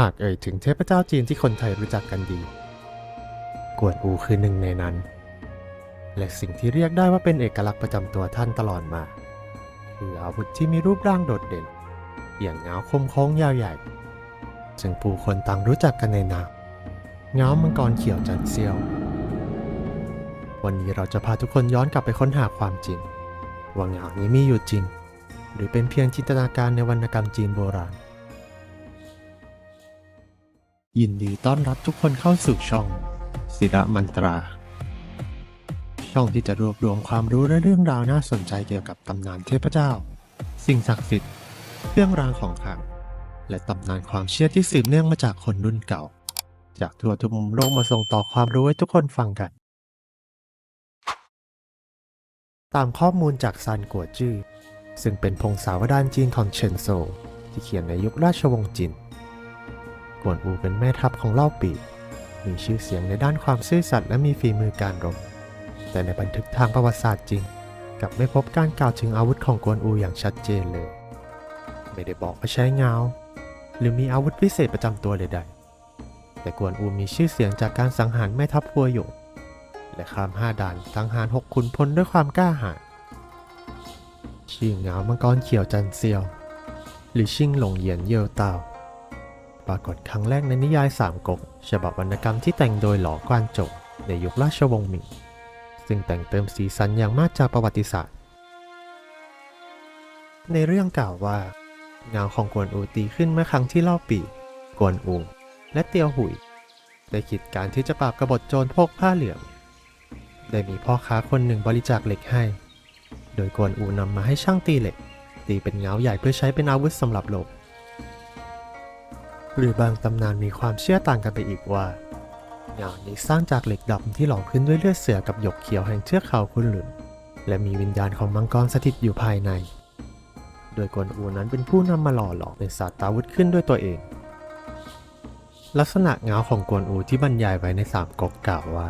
หากเอ่ยถึงเทพเจ้าจีนที่คนไทยรู้จักกันดี กวนอูคือหนึ่งในนั้น และสิ่งที่เรียกได้ว่าเป็นเอกลักษณ์ประจำตัวท่านตลอดมา คืออาวุธที่มีรูปร่างโดดเด่น อย่างเงาคมโค้งยาวใหญ่ ซึ่งผู้คนต่างรู้จักกันในนามเงามังกรเขียวจันเซียว วันนี้เราจะพาทุกคนย้อนกลับไปค้นหาความจริง ว่าเงานี้มีอยู่จริง หรือเป็นเพียงจินตนาการในวรรณกรรมจีนโบราณ ยินดีต้อนรับทุกคนเข้าสู่ช่องศิระมันตรา ช่องที่จะรวบรวมความรู้และเรื่องราวน่าสนใจเกี่ยวกับตำนานเทพเจ้า สิ่งศักดิ์สิทธิ์เรื่องราวของขลังและตำนานความเชื่อที่สืบเนื่องมาจากคนรุ่นเก่า จากทั่วทุกมุมโลกมาส่งต่อความรู้ให้ทุกคนฟังกัน ตามข้อมูลจากซานกัวจื้อซึ่งเป็นพงศาวดารจีนของเฉินโซ ที่เขียนในยุคราชวงศ์จิน กวนอูเป็นแม่ทัพของเล่าปีมีชื่อเสียงในด้านความซื่อสัตย์และมีฝีมือการรบ แต่ในบันทึกทางประวัติศาสตร์จริงกลับไม่พบการกล่าวถึงอาวุธของกวนอูอย่างชัดเจนเลย ไม่ได้บอกว่าใช้เงา หรือมีอาวุธพิเศษประจำตัวใดๆ แต่กวนอูมีชื่อเสียงจากการสังหารแม่ทัพพัวหยงและข้ามห้าด่านสังหารหกขุนพลด้วยความกล้าหาญชื่อเงามังกรเขียวจันเซียว หรือชิงหลงเหยียนเยวเตา ปรากฏครั้งแรกในนิยายสามก๊กฉบับวรรณกรรมที่แต่งโดยหลอกวานจวในยุคราชวงศ์หมิงซึ่งแต่งเติมสีสันอย่างมากจากประวัติศาสตร์ ในเรื่องกล่าวว่า เงาของกวนอูตีขึ้นเมื่อครั้งที่เล่าปีกวนอูและเตียวหุยได้คิดการที่จะปราบกบฏโจรพกผ้าเหลือง ได้มีพ่อค้าคนหนึ่งบริจาคเหล็กให้ โดยกวนอูนำมาให้ช่างตีเหล็ก ตีเป็นเงาใหญ่เพื่อใช้เป็นอาวุธสำหรับรบ หรือบางตำนานมีความเชื่อต่างกันไปอีกว่าเงานี้สร้างจากเหล็กดำที่หล่อขึ้นด้วยเลือดเสือกับหยกเขียวแห่งเทือกเขาคุณหลุนและมีวิญญาณของมังกรสถิตอยู่ภายใน โดยกวนอูนั้นเป็นผู้นำมาหล่อหลอมเป็นศาสตราวุธขึ้นด้วยตัวเอง ลักษณะเงาของกวนอูที่บรรยายไว้ในสามก๊กกล่าวว่า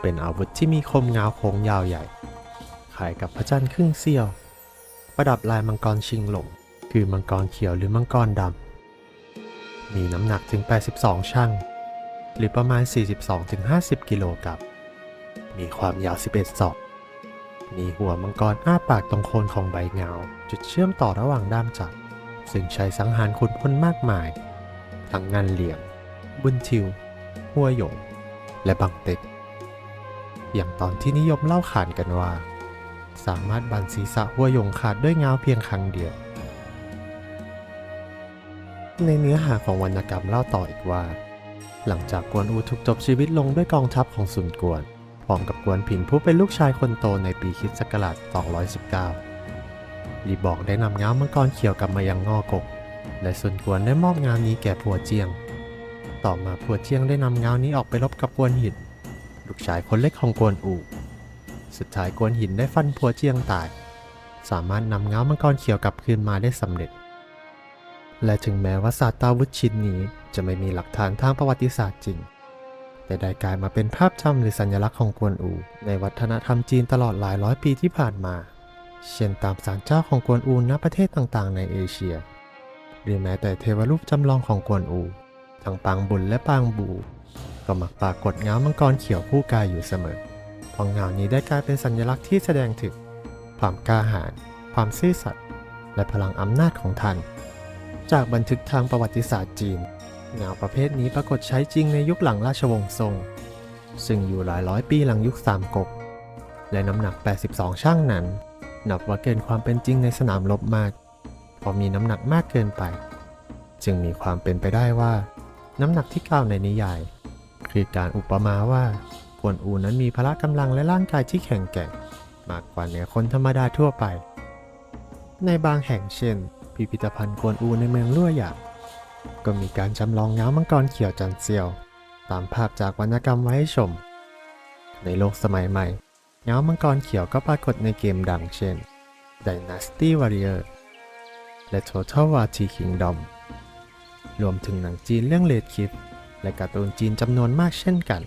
เป็นอาวุธที่มีคมเงาโค้งยาวใหญ่คล้ายกับพระจันทร์ครึ่งเสี้ยว ประดับลายมังกรชิงหลง คือมังกรเขียวหรือมังกรดำ มีน้ำหนักถึง 82 ชั่ง หรือประมาณ 42-50 กิโลกรัม มีความยาว 11 ศอก มีหัวมังกรอ้าปากตรงโคนของใบเงา จุดเชื่อมต่อระหว่างด้ามจับ ซึ่งใช้สังหารขุนพลมากมาย ทั้งงานเหลี่ยงบุญทิว หัวหยง และบังเต็ก อย่างตอนที่นิยมเล่าขานกันว่า สามารถบันศีรษะหัวหยงขาดด้วยเงาเพียงครั้งเดียว ในเนื้อหาของวรรณกรรมเล่าต่ออีกว่า หลังจากกวนอูถูกจบชีวิตลงด้วยกองทัพของซุนกวนพร้อมกับกวนผินผู้เป็นลูกชายคนโตในปีคริสต์ศักราช 219 ลีบอกได้นำง้ามังกรเขียวกลับมายังงอกก และซุนกวนได้มอบงานนี้แก่ผัวเจียง ต่อมาผัวเจียงได้นำงานนี้ออกไปรบกับกวนหิน ลูกชายคนเล็กของกวนอูสุดท้ายกวนหินได้ฟันผัวเจียงตาย สามารถนำง้ามังกรเขียวกลับคืนมาได้สำเร็จ และถึงแม้ว่าศาสตราวุธชิ้นนี้จะไม่มีหลักฐานทางประวัติศาสตร์จริง แต่ได้กลายมาเป็นภาพจำหรือสัญลักษณ์ของกวนอู ในวัฒนธรรมจีนตลอดหลายร้อยปีที่ผ่านมา เช่นตามศาลเจ้าของกวนอูณประเทศต่างๆ ในเอเชีย หรือแม้แต่เทวรูปจำลองของกวนอู ทั้งปางบุญและปางบู ก็มักปรากฏเงามังกรเขียวคู่กายอยู่เสมอพราะเงานี้ได้กลายเป็นสัญลักษณ์ที่แสดงถึงความกล้าหาญความซื่อสัตย์และพลังอำนาจของท่าน จากบันทึกทางประวัติศาสตร์จีนเงาประเภทนี้ปรากฏใช้จริงในยุคหลังราชวงศ์ซ่งซึ่งอยู่หลายร้อยปีหลังยุคสามก๊กและน้ำหนัก 82 ช่างนั้น นับว่าเกินความเป็นจริงในสนามรบมาก เพราะมีน้ำหนักมากเกินไป จึงมีความเป็นไปได้ว่า น้ำหนักที่กล่าวในนิยาย คือการอุปมาว่ากวนอูนั้นมีพละกำลังและร่างกายที่แข็งแกร่ง มากกว่าเหนือคนธรรมดาทั่วไป ในบางแห่งเช่น พิพิธภัณฑ์กวนอูในเมืองลั่วหยางก็มีการจำลองเงามังกรเขียวจันเซียว ตามภาพจากวรรณกรรมไว้ให้ชม ในโลกสมัยใหม่ เงามังกรเขียวก็ปรากฏในเกมดังเช่น Dynasty Warrior และ Total War T Kingdom รวมถึงหนังจีนเรื่องเลดคิดและการ์ตูนจีนจำนวนมากเช่นกัน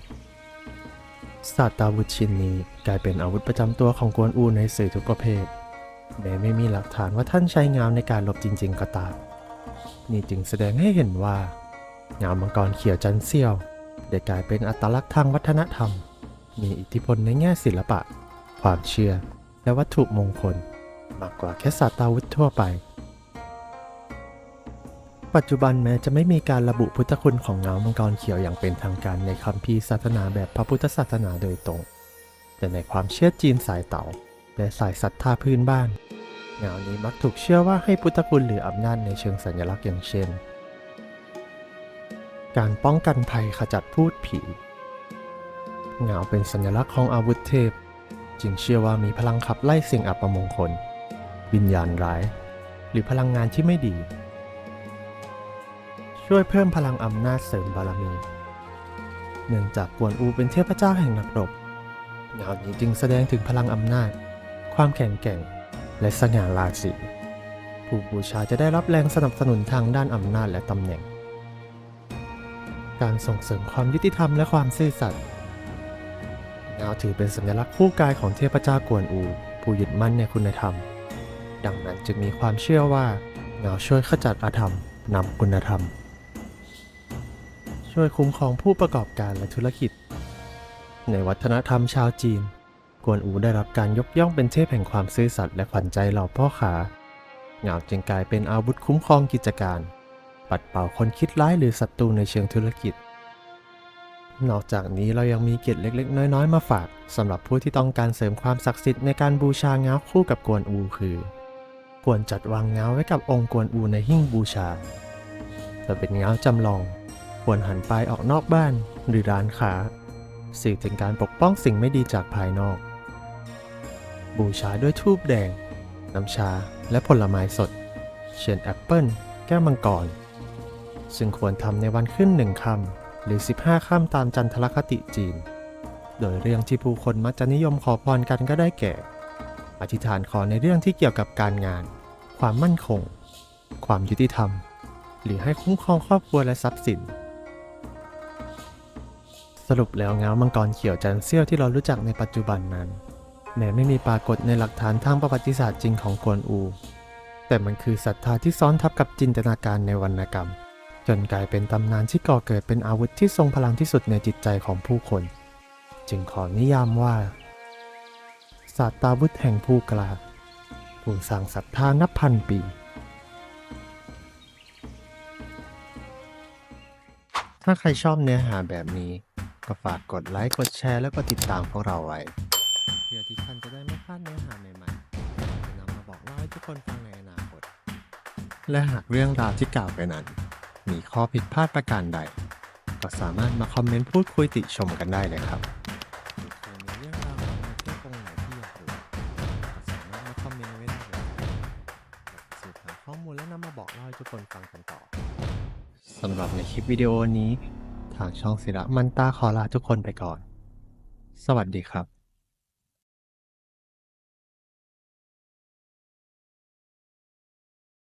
ศาสตราวุธชิ้นนี้กลายเป็นอาวุธประจำตัวของกวนอูในสื่อทุกประเภท แม้ไม่มีหลักฐานว่าท่านใช้งามในการลบจริง ๆ ก็ตาม นี่จึงแสดงให้เห็นว่าเงามังกรเขียวจันเซียวได้กลายเป็นอัตลักษณ์ทางวัฒนธรรม มีอิทธิพลในแง่ศิลปะ ความเชื่อ และวัตถุมงคล มากกว่าแค่ศาสตราวุธทั่วไป ปัจจุบันแม้จะไม่มีการระบุพุทธคุณของเงามังกรเขียวอย่างเป็นทางการในคัมภีร์ศาสนาแบบพระพุทธศาสนาโดยตรง แต่ในความเชื่อจีนสายเต่า และสายศรัทธาพื้นบ้านเงานี้มักถูกเชื่อว่าให้พุทธคุณหรืออำนาจในเชิงสัญลักษณ์อย่างเช่น การป้องกันภัยขจัดพูดผีเงาเป็นสัญลักษณ์ของอาวุธเทพ จึงเชื่อว่ามีพลังขับไล่สิ่งอัปมงคล วิญญาณร้าย หรือพลังงานที่ไม่ดี ช่วยเพิ่มพลังอำนาจเสริมบารมี เนื่องจากกวนอูเป็นเทพเจ้าแห่งนักรบเงานี้จึงแสดงถึงพลังอำนาจ ความแข็งแกร่ง และสง่าราศีผู้บูชาจะได้รับแรงสนับสนุนทางด้านอำนาจและตำแหน่ง การส่งเสริมความยุติธรรมและความซื่อสัตย์เงาถือเป็นสัญลักษณ์คู่กายของเทพเจ้ากวนอู ผู้ยึดมั่นในคุณธรรม ดังนั้นจึงมีความเชื่อว่าเงาช่วยขจัดอาธรรมนำคุณธรรม ช่วยคุ้มครองผู้ประกอบการและธุรกิจ ในวัฒนธรรมชาวจีน กวนอูได้รับการยกย่องเป็นเทพแห่งความซื่อสัตย์และขวัญใจเหล่าพ่อค้าเงาจึงกลายเป็นอาวุธคุ้มครองกิจการ ปัดเป่าคนคิดร้ายหรือศัตรูในเชิงธุรกิจ นอกจากนี้เรายังมีเกร็ดเล็ก ๆ น้อย ๆ มาฝากสำหรับผู้ที่ต้องการเสริมความศักดิ์สิทธิ์ในการบูชาเงาคู่กับกวนอูคือ ควรจัดวางเงาไว้กับองค์กวนอูในหิ้งบูชาจะเป็นเงาจำลอง ควรหันปลายออกนอกบ้านหรือร้านค้าสื่อถึงการปกป้องสิ่งไม่ดีจากภายนอก บูชาด้วยทูบแดง น้ำชาและผลไม้สด เช่นแอปเปิลแก้วมังกร ซึ่งควรทำในวันขึ้นหนึ่งค่ำหรือ 15ค่ำตามจันทรคติจีน โดยเรื่องที่ผู้คนมักจะนิยมขอพรกันก็ได้แก่ อธิษฐานขอในเรื่องที่เกี่ยวกับการงาน ความมั่นคง ความยุติธรรม หรือให้คุ้มครองครอบครัวและทรัพย์สินสรุปแล้วเงามังกรเขียวจันเซี่ยวที่เรารู้จักในปัจจุบันนั้น แม้ไม่มีปรากฏในหลักฐานทางประวัติศาสตร์จริงของกวนอู แต่มันคือศรัทธาที่ซ้อนทับกับจินตนาการในวรรณกรรม จนกลายเป็นตำนานที่ก่อเกิดเป็นอาวุธที่ทรงพลังที่สุดในจิตใจของผู้คน จึงขอนิยามว่าศาสตราวุธแห่งผู้กล้าผู้สร้างศรัทธานับพันปีถ้าใครชอบเนื้อหาแบบนี้ ก็ฝากกดไลค์ กดแชร์ แล้วก็ติดตามพวกเราไว้ พื่อที่ท่านจะได้ไม่พลาดเนื้อหาใหม่ๆจะนำมาบอกเล่าให้ทุกคนฟังในอนาคต และหากเรื่องราวที่กล่าวไปนั้น มีข้อผิดพลาดประการใด ก็สามารถมาคอมเมนต์พูดคุยติชมกันได้เลยครับหรือใครมีเรื่องราวของประเทศตรงไหนที่อยากรู้ก็สามารถมาคอมเมนต์ไว้ได้เลยเราจะสืบหาข้อมูลและนำมาบอกเล่าให้ทุกคนฟังกันต่อสำหรับในคลิปวิดีโอนี้ ทางช่องศิระมันตาขอลาทุกคนไปก่อน สวัสดีครับ